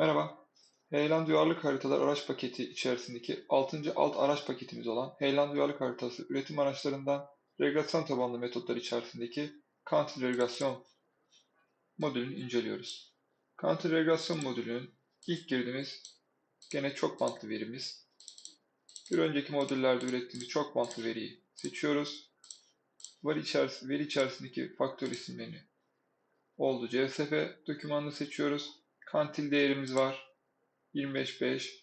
Merhaba. Heyelan Duyarlılık Haritalar araç paketi içerisindeki 6. alt araç paketimiz olan Heyelan Duyarlılık Haritası üretim araçlarından regresyon tabanlı metotlar içerisindeki counter regresyon modülünü inceliyoruz. Counter regresyon modülünün ilk girdiğimiz gene çok bantlı verimiz. Bir önceki modüllerde ürettiğimiz çok bantlı veriyi seçiyoruz. Veri, içeris veri içerisindeki faktör isimlerini oldu. CSF dokümanını seçiyoruz. Kantil değerimiz var. 25.5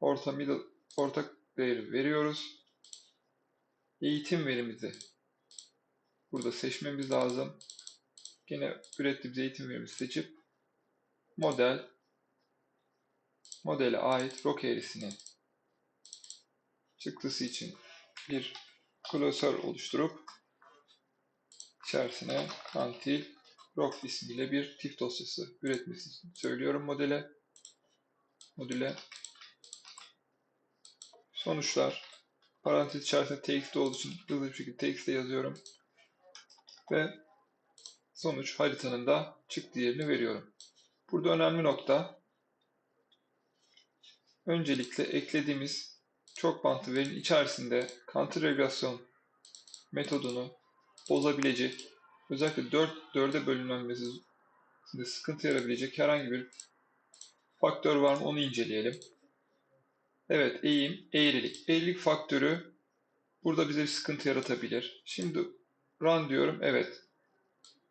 orta middle ortak değeri veriyoruz. Eğitim verimizi burada seçmemiz lazım. Yine ürettiğimiz eğitim verimizi seçip model modele ait rok eğrisinin çıktısı için bir klasör oluşturup içerisine kantil rock ismiyle bir tif dosyası üretmesi söylüyorum modele. Modüle sonuçlar parantez içerisinde txt olduğu için hızlı bir şekilde txt'e yazıyorum. Ve sonuç haritanın da çıktı yerini veriyorum. Burada önemli nokta öncelikle eklediğimiz çok bantlı verinin içerisinde counter regresyon metodunu bozabilecek özellikle 4 4'e bölünmemesi sıkıntı yarayabilecek herhangi bir faktör var mı onu inceleyelim. Evet eğim, eğrilik. Eğrilik faktörü burada bize bir sıkıntı yaratabilir. Şimdi run diyorum. Evet.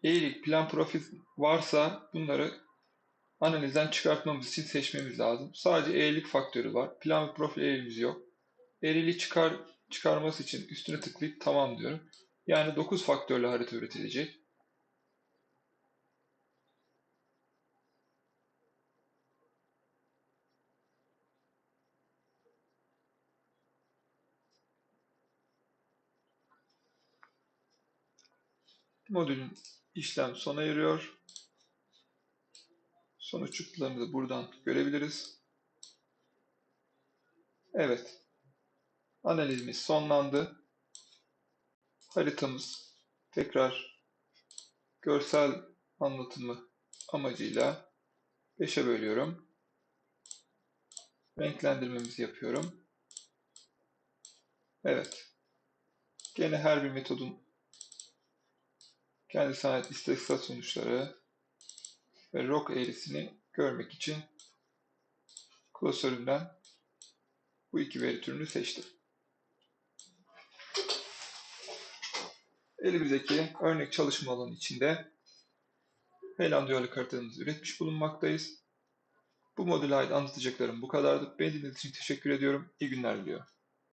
Eğrilik, plan profil varsa bunları analizden çıkartmamız için seçmemiz lazım. Sadece eğrilik faktörü var. Plan ve profil eğrimiz yok. Eğriliği çıkar, çıkarması için üstüne tıklayıp tamam diyorum. Yani 9 faktörlü harita üretilecek. Modülün işlem sona eriyor. Sonuç çıktılarını da buradan görebiliriz. Evet. Analizimiz sonlandı haritamız tekrar görsel anlatımı amacıyla 5'e bölüyorum. Renklendirmemizi yapıyorum. Evet. Gene her bir metodun kendi ait istatistiksel sonuçları ve rock eğrisini görmek için klasöründen bu iki veri türünü seçtim. Elimizdeki örnek çalışma alanı içinde Heyelan duyarlı haritamızı üretmiş bulunmaktayız. Bu modüle ait anlatacaklarım bu kadardı. Beni için teşekkür ediyorum. İyi günler diliyorum.